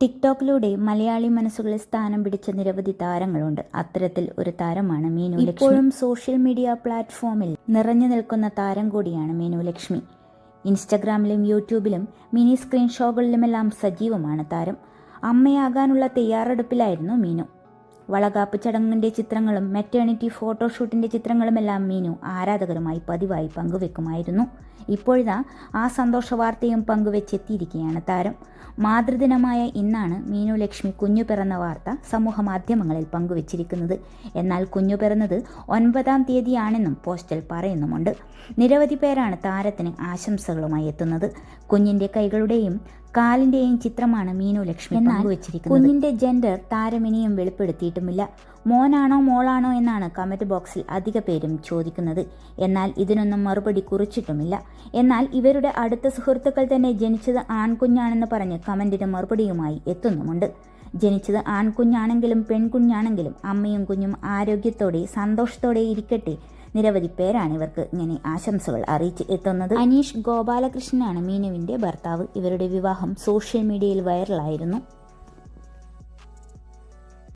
ടിക്ടോക്കിലൂടെ മലയാളി മനസ്സുകളിൽ സ്ഥാനം പിടിച്ച നിരവധി താരങ്ങളുണ്ട്. അത്തരത്തിൽ ഒരു താരമാണ് മീനു ലക്ഷ്മി. ഇപ്പോഴും സോഷ്യൽ മീഡിയ പ്ലാറ്റ്ഫോമിൽ നിറഞ്ഞു നിൽക്കുന്ന താരം കൂടിയാണ് മീനു ലക്ഷ്മി. ഇൻസ്റ്റഗ്രാമിലും യൂട്യൂബിലും മിനി സ്ക്രീൻ ഷോകളിലുമെല്ലാം സജീവമാണ് താരം. അമ്മയാകാനുള്ള തയ്യാറെടുപ്പിലായിരുന്നു മീനു. വളകാപ്പ് ചടങ്ങിന്റെ ചിത്രങ്ങളും മെറ്റേണിറ്റി ഫോട്ടോഷൂട്ടിന്റെ ചിത്രങ്ങളുമെല്ലാം മീനു ആരാധകരുമായി പതിവായി പങ്കുവെക്കുമായിരുന്നു. ഇപ്പോഴിതാ ആ സന്തോഷ വാർത്തയും പങ്കുവെച്ചെത്തിയിരിക്കുകയാണ് താരം. മാതൃദിനമായ ഇന്നാണ് മീനു ലക്ഷ്മി കുഞ്ഞു പിറന്ന വാർത്ത സമൂഹ മാധ്യമങ്ങളിൽ പങ്കുവച്ചിരിക്കുന്നത്. എന്നാൽ കുഞ്ഞു പിറന്നത് ഒൻപതാം തീയതിയാണെന്നും പോസ്റ്റൽ പറയുന്നുമുണ്ട്. നിരവധി പേരാണ് താരത്തിന് ആശംസകളുമായി എത്തുന്നത്. കുഞ്ഞിന്റെ കൈകളുടെയും കാലിന്റെയും ചിത്രമാണ് മീനു ലക്ഷ്മി പങ്കുവച്ചിരിക്കുന്നത്. കുഞ്ഞിന്റെ ജെൻഡർ താരമിനിയും വെളിപ്പെടുത്തിയിട്ടുമില്ല. മോനാണോ മോളാണോ എന്നാണ് കമന്റ് ബോക്സിൽ അധിക പേരും ചോദിക്കുന്നത്. എന്നാൽ ഇതിനൊന്നും മറുപടി കുറിച്ചിട്ടുമില്ല. എന്നാൽ ഇവരുടെ അടുത്ത സുഹൃത്തുക്കൾ തന്നെ ജനിച്ചത് ആൺകുഞ്ഞാണെന്ന് പറഞ്ഞ് കമന്റിന് മറുപടിയുമായി എത്തുന്നുമുണ്ട്. ജനിച്ചത് ആൺകുഞ്ഞാണെങ്കിലും പെൺകുഞ്ഞാണെങ്കിലും അമ്മയും കുഞ്ഞും ആരോഗ്യത്തോടെ സന്തോഷത്തോടെ ഇരിക്കട്ടെ. നിരവധി പേരാണ് ഇവർക്ക് ഇങ്ങനെ ആശംസകൾ അറിയിച്ച് എത്തുന്നത്. അനീഷ് ഗോപാലകൃഷ്ണനാണ് മീനുവിന്റെ ഭർത്താവ്. ഇവരുടെ വിവാഹം സോഷ്യൽ മീഡിയയിൽ വൈറലായിരുന്നു.